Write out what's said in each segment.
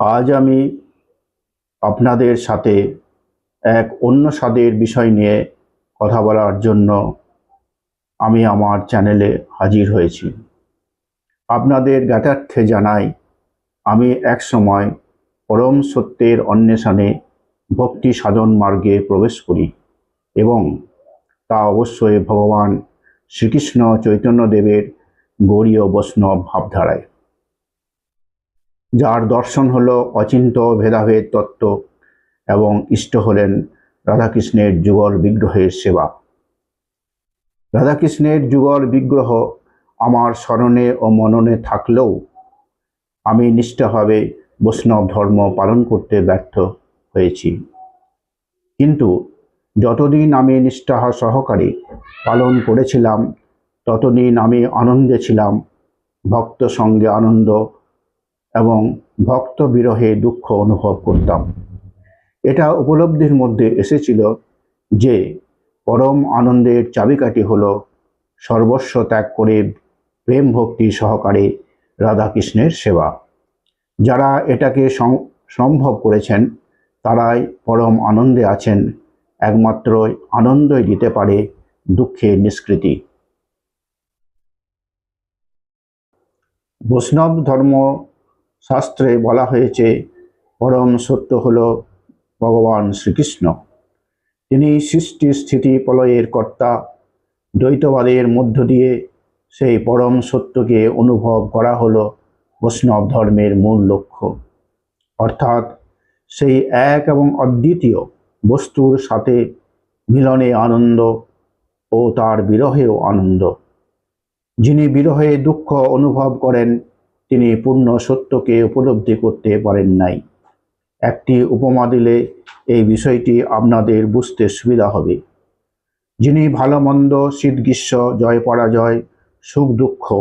আজ আমি আপনাদের সাথে এক অন্য স্বাদের বিষয় নিয়ে কথা বলার জন্য আমি আমার চ্যানেলে হাজির হয়েছি। আপনাদের জ্ঞাতার্থে জানাই, আমি এক সময় পরম সত্যের অন্বেষণে ভক্তি সাধন মার্গে প্রবেশ করি এবং তা অবশ্যই ভগবান শ্রীকৃষ্ণ চৈতন্যদেবের গৌরীয় বৈষ্ণব ভাবধারায়। যার দর্শন হল অচিন্ত ভেদাভেদ তত্ত্ব এবং ইষ্ট হলেন রাধাকৃষ্ণের যুগল বিগ্রহের সেবা। রাধাকৃষ্ণের যুগল বিগ্রহ আমার স্মরণে ও মননে থাকলেও আমি নিষ্ঠাভাবে বৈষ্ণব ধর্ম পালন করতে ব্যর্থ হয়েছি। কিন্তু যতদিন আমি নিষ্ঠা সহকারে পালন করেছিলাম, ততদিন আমি আনন্দে ছিলাম, ভক্ত সঙ্গে আনন্দ এবং ভক্ত বিরহে দুঃখ অনুভব করতাম। এটা উপলব্ধির মধ্যে এসেছিল যে, পরম আনন্দের চাবিকাঠি হল সর্বস্ব ত্যাগ করে প্রেম ভক্তি সহকারে রাধাকৃষ্ণের সেবা। যারা এটাকে সম্ভব করেছেন, তারাই পরম আনন্দে আছেন, একমাত্র আনন্দই দিতে পারে দুঃখের নিষ্কৃতি। বৈষ্ণব ধর্ম শাস্ত্রে বলা হয়েছে, পরম সত্য হল ভগবান শ্রীকৃষ্ণ। তিনি সৃষ্টি স্থিতি প্রলয়ের কর্তা, দ্বৈতবাদের মধ্য দিয়ে সেই পরম সত্যকে অনুভব করা হলো বৈষ্ণব ধর্মের মূল লক্ষ্য। অর্থাৎ সেই এক এবং অদ্বিতীয় বস্তুর সাথে মিলনে আনন্দ ও তার বিরহেও আনন্দ। যিনি বিরহে দুঃখ অনুভব করেন তিনি পূর্ণ সত্যকে উপলব্ধি করতে পারেন নাই। একটি উপমা দিলে এই বিষয়টি আপনাদের বুঝতে সুবিধা হবে। যিনি ভালো মন্দ, শীত গ্রীষ্ম, জয় পরাজয়, সুখ দুঃখ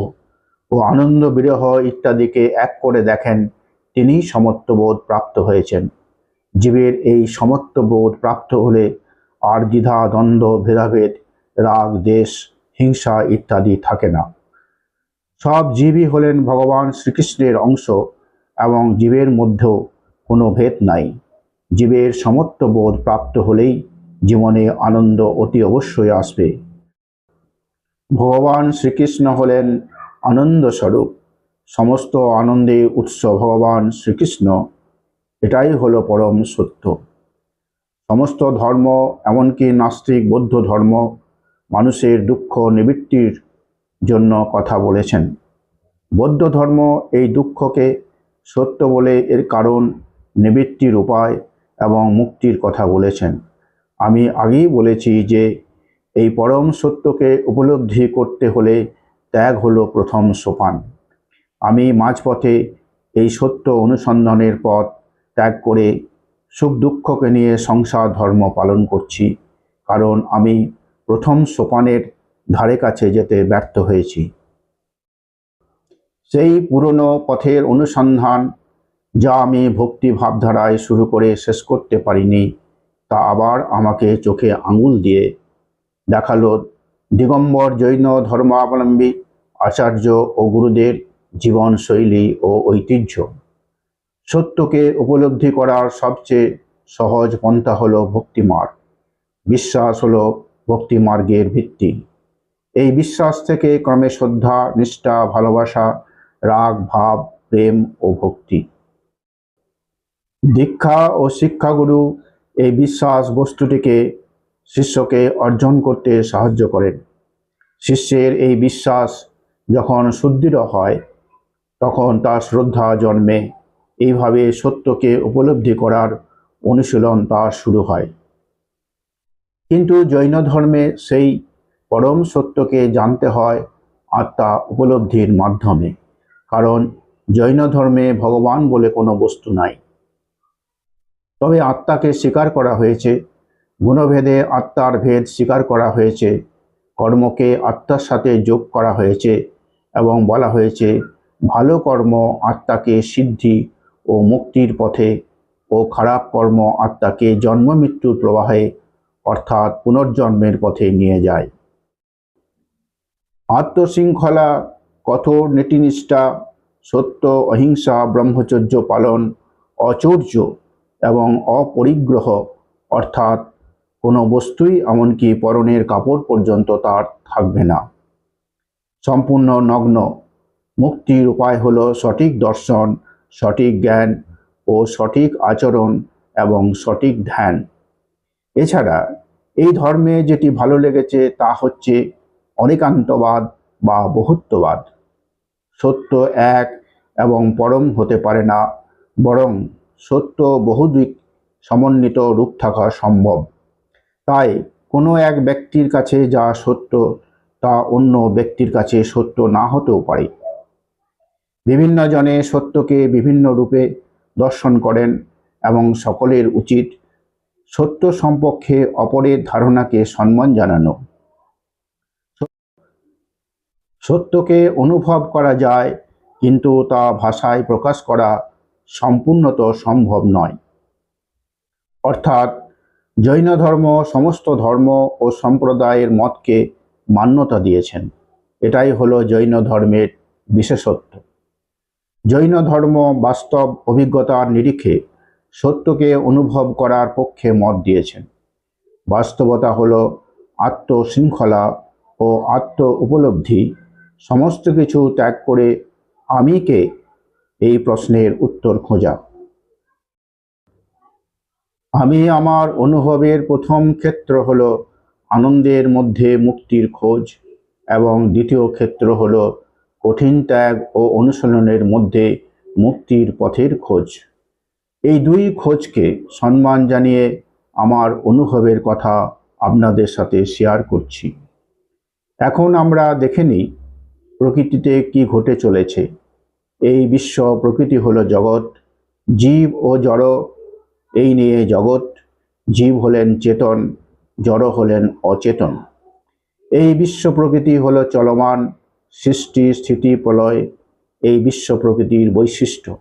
ও আনন্দ বিরহ ইত্যাদিকে এক করে দেখেন, তিনি সমত্ববোধ প্রাপ্ত হয়েছেন। জীবের এই সমত্ববোধ প্রাপ্ত হলে আর দ্বিধা, দ্বন্দ্ব, ভেদাভেদ, রাগ, দেশ, হিংসা ইত্যাদি থাকে না। সব জীবই হলেন ভগবান শ্রীকৃষ্ণের অংশ এবং জীবের মধ্যেও কোনো ভেদ নাই। জীবের সমত্ব বোধ প্রাপ্ত হলেই জীবনে আনন্দ অতি অবশ্যই আসবে। ভগবান শ্রীকৃষ্ণ হলেন আনন্দ স্বরূপ। সমস্ত আনন্দে উৎস ভগবান শ্রীকৃষ্ণ, এটাই হলো পরম সত্য। সমস্ত ধর্ম, এমনকি নাস্তিক, বৌদ্ধ ধর্ম, মানুষের দুঃখ নিবৃত্তির জন্য কথা বলেছেন। বৌদ্ধ ধর্ম এই দুঃখকে সত্য বলে এর কারণ নিবৃত্তির উপায় এবং মুক্তির কথা বলেছেন। আমি আগেই বলেছি যে এই পরম সত্যকে উপলব্ধি করতে হলে ত্যাগ হলো প্রথম সোপান। আমি মাঝপথে এই সত্য অনুসন্ধানের পথ ত্যাগ করে সুখ দুঃখকে নিয়ে সংসার ধর্ম পালন করছি। কারণ আমি প্রথম সোপানের ধারে কাছে যেতে ব্যর্থ হয়েছি। সেই পুরনো পথের অনুসন্ধান যা আমি ভক্তি ভাবধারায় শুরু করে শেষ করতে পারিনি, তা আবার আমাকে চোখে আঙুল দিয়ে দেখাল দিগম্বর, জৈন ধর্মাবলম্বী আচার্য ও গুরুদের জীবনশৈলী ও ঐতিহ্য। সত্যকে উপলব্ধি করার সবচেয়ে সহজ পন্থা হলো ভক্তিমার্গ। বিশ্বাস হলো ভক্তিমার্গের ভিত্তি। এই বিশ্বাস থেকে ক্রমে শ্রদ্ধা, নিষ্ঠা, ভালোবাসা, রাগ, ভাব, প্রেম ও ভক্তি। দীক্ষা ও শিক্ষাগুরু এই বিশ্বাস বস্তুটিকে শিষ্যকে অর্জন করতে সাহায্য করেন। শিষ্যের এই বিশ্বাস যখন সুদৃঢ় হয়, তখন তার শ্রদ্ধা জন্মে। এইভাবে সত্যকে উপলব্ধি করার অনুশীলন তার শুরু হয়। কিন্তু জৈন ধর্মে সেই পরম সত্যকে জানতে হয় আত্মা উপলব্ধির মাধ্যমে, কারণ জৈন ধর্মে ভগবান বলে কোনো বস্তু নাই। তবে আত্মাকে স্বীকার করা হয়েছে, গুণভেদে আত্মার ভেদ স্বীকার করা হয়েছে, কর্মকে আত্মার সাথে যোগ করা হয়েছে এবং বলা হয়েছে, ভালো কর্ম আত্মাকে সিদ্ধি ও মুক্তির পথে ও খারাপ কর্ম আত্মাকে জন্ম মৃত্যুর প্রবাহে অর্থাৎ পুনর্জন্মের পথে নিয়ে যায়। আত্মশৃঙ্খলা, কঠোর নীতিনিষ্ঠা, সত্য, অহিংসা, ব্রহ্মচর্য পালন, অচৌর্য এবং অপরিগ্রহ, অর্থাৎ কোনো বস্তুই এমনকি পরনের কাপড় পর্যন্ত তার থাকবে না। সম্পূর্ণ নগ্ন। মুক্তির উপায় হলো সঠিক দর্শন, সঠিক জ্ঞান ও সঠিক আচরণ এবং সঠিক ধ্যান। এছাড়া এই ধর্মে যেটি ভালো লেগেছে তা হচ্ছে অনেকান্তবাদ বা বহুত্ববাদ। সত্য এক এবং পরম হতে পারে না, বরং সত্য বহুদিক সমন্বিত রূপ থাকা সম্ভব। তাই কোনো এক ব্যক্তির কাছে যা সত্য, তা অন্য ব্যক্তির কাছে সত্য না হতেও পারে। বিভিন্ন জনে সত্যকে বিভিন্ন রূপে দর্শন করেন এবং সকলের উচিত সত্য সম্পর্কে অপরের ধারণাকে সম্মান জানানো। সত্যকে অনুভব করা যায়, কিন্তু তা ভাষায় প্রকাশ করা সম্পূর্ণত সম্ভব নয়। অর্থাৎ জৈন ধর্ম সমস্ত ধর্ম ও সম্প্রদায়ের মতকে মান্যতা দিয়েছেন। এটাই হলো জৈন ধর্মের বিশেষত্ব। জৈন ধর্ম বাস্তব অভিজ্ঞতার নিরিখে সত্যকে অনুভব করার পক্ষে মত দিয়েছেন। বাস্তবতা হলো আত্মশৃঙ্খলা ও আত্ম উপলব্ধি সমস্ত কিছু ত্যাগ করে আমিকে এই প্রশ্নের উত্তর খোঁজা। আমি আমার অনুভবের প্রথম ক্ষেত্র হলো আনন্দের মধ্যে মুক্তির খোঁজ এবং দ্বিতীয় ক্ষেত্র হলো কঠিন ত্যাগ ও অনুশীলনের মধ্যে মুক্তির পথের খোঁজ। এই দুই খোঁজকে সম্মান জানিয়ে আমার অনুভবের কথা আপনাদের সাথে শেয়ার করছি। এখন আমরা দেখে নিই প্রকৃতিতে কি ঘটে চলেছে? এই বিশ্ব প্রকৃতি হলো জগৎ। জীব ও জড়, এই নিয়ে জগৎ। জীব হলেন চেতন, জড় হলেন অচেতন। এই বিশ্ব প্রকৃতি হলো চলমান, সৃষ্টি, স্থিতি, প্রলয়। এই বিশ্ব প্রকৃতির বৈশিষ্ট্য।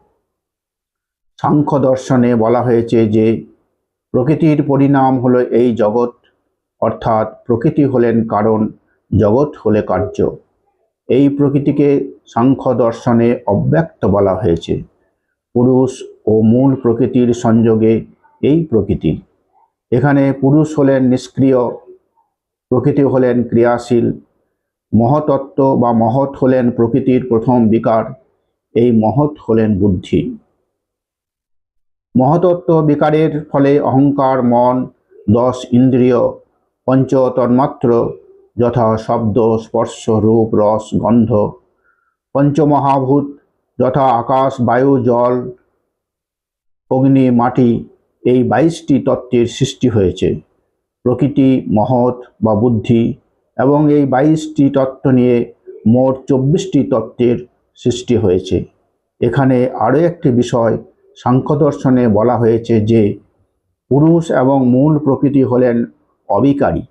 সাংখ্য দর্শনে বলা হয়েছে যে, প্রকৃতির পরিণাম হলো এই জগৎ। অর্থাৎ প্রকৃতি হলেন কারণ, জগৎ হলে কার্য। এই প্রকৃতিকে সাংখ্য দর্শনে অব্যক্ত বলা হয়েছে। পুরুষ ও মূল প্রকৃতির সংযোগে এই প্রকৃতি। এখানে পুরুষ হলেন নিষ্ক্রিয়, প্রকৃতি হলেন ক্রিয়াশীল, মহতত্ত্ব বা মহৎ হলেন প্রকৃতির প্রথম বিকার, এই মহৎ হলেন বুদ্ধি। মহতত্ত্ব বিকারের ফলে অহংকার, মন, দশ ইন্দ্রিয়, পঞ্চ তন্মাত্র যথা শব্দ, স্পর্শ, রূপ, রস, গন্ধ। পঞ্চমহাভূত, যথা আকাশ, বায়ু, জল, অগ্নি, মাটি, এই বাইশটি তত্ত্বের সৃষ্টি হয়েছে। প্রকৃতি, মহৎ বা বুদ্ধি এবং এই বাইশটি তত্ত্ব নিয়ে মোট চব্বিশটি তত্ত্বের সৃষ্টি হয়েছে। এখানে আরও একটি বিষয় সাংখ্য দর্শনে বলা হয়েছে যে, পুরুষ এবং মূল প্রকৃতি হলেন অবিকারী।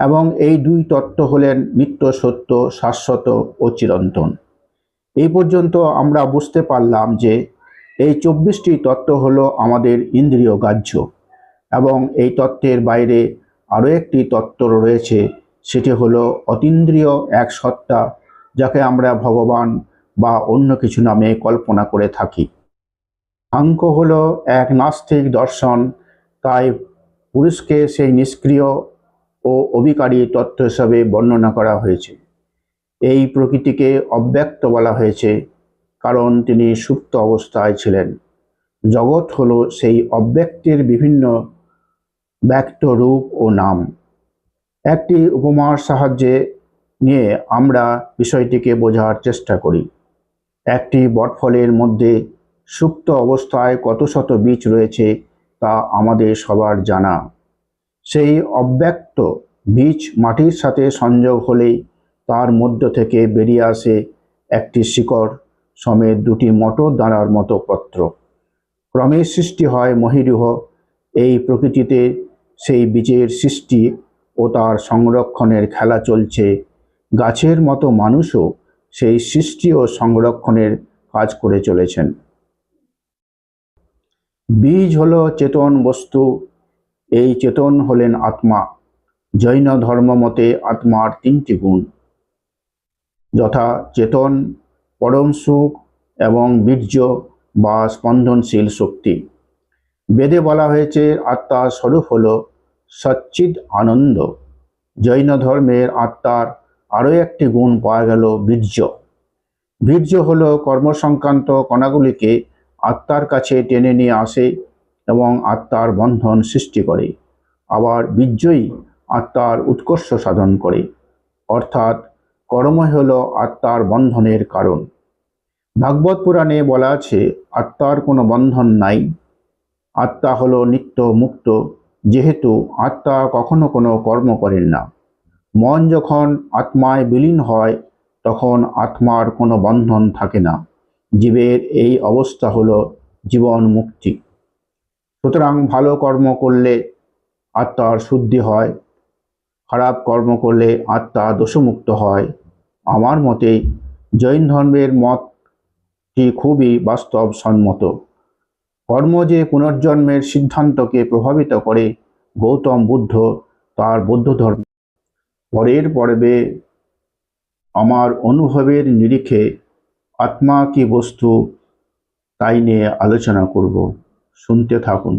এবং এই দুই তত্ত্ব হলেন নিত্য সত্য, শাশ্বত ও চিরন্তন। এই পর্যন্ত আমরা বুঝতে পারলাম যে এই চব্বিশটি তত্ত্ব হলো আমাদের ইন্দ্রিয় গ্রাহ্য এবং এই তত্ত্বের বাইরে আরও একটি তত্ত্ব রয়েছে, সেটি হলো অতীন্দ্রিয় এক সত্তা, যাকে আমরা ভগবান বা অন্য কিছু নামে কল্পনা করে থাকি। সাংখ্য হলো এক নাস্তিক দর্শন, তাই পুরুষকে সেই নিষ্ক্রিয় ও অভিকারী তত্ত্ব হিসাবে বর্ণনা করা হয়েছে। এই প্রকৃতিকে অব্যক্ত বলা হয়েছে কারণ তিনি সুপ্ত অবস্থায় ছিলেন। জগৎ হলো সেই অব্যক্তের বিভিন্ন ব্যক্ত রূপ ও নাম। একটি উপমার সাহায্যে নিয়ে আমরা বিষয়টিকে বোঝার চেষ্টা করি। একটি বটফলের মধ্যে সুপ্ত অবস্থায় কত শত বীজ রয়েছে তা আমাদের সবার জানা। সেই অব্যক্ত বীজ মাটির সাথে সংযোগ হলেই তার মধ্য থেকে বেরিয়ে আসে একটি শিকড়, সমেত দুটি মটর দাঁড়ার মতো পত্র। ক্রমে সৃষ্টি হয় মহিরুহ। এই প্রকৃতিতে সেই বীজের সৃষ্টি ও তার সংরক্ষণের খেলা চলছে। গাছের মতো মানুষও সেই সৃষ্টি ও সংরক্ষণের কাজ করে চলেছেন। বীজ হলো চেতন বস্তু। এই চেতন হলেন আত্মা। জৈন ধর্ম মতে আত্মার তিনটি গুণ। যথা চেতন, পরম সুখ এবং বীর্য বা স্পন্দনশীল শক্তি। বেদে বলা হয়েছে আত্মার স্বরূপ হল সচ্চিদ আনন্দ। জৈন ধর্মের আত্মার আরও একটি গুণ পাওয়া গেল বীর্য। বীর্য হল কর্মসংক্রান্ত কণাগুলিকে আত্মার কাছে টেনে নিয়ে আসে এবং আত্মার বন্ধন সৃষ্টি করে। আবার বীর্যই আত্মার উৎকর্ষ সাধন করে। অর্থাৎ কর্মই হল আত্মার বন্ধনের কারণ। ভাগবত পুরাণে বলা আছে, আত্মার কোনো বন্ধন নাই। আত্মা হলো নিত্য মুক্ত, যেহেতু আত্মা কখনো কোনো কর্ম করেন না। মন যখন আত্মায় বিলীন হয়, তখন আত্মার কোনো বন্ধন থাকে না। জীবের এই অবস্থা হলো জীবন মুক্তি। সুতরাং ভালো কর্ম করলে আত্মার শুদ্ধি হয়, খারাপ কর্ম করলে আত্মা দোষমুক্ত হয়। আমার মতে জৈন ধর্মের মতটি খুবই বাস্তবসম্মত। কর্ম যে পুনর্জন্মের সিদ্ধান্তকে প্রভাবিত করে গৌতম বুদ্ধ তার বৌদ্ধ ধর্ম। পরের পর্বে আমার অনুভবের নিরিখে আত্মা কি বস্তু তাই নিয়ে আলোচনা করব। শুনতে থাকুন।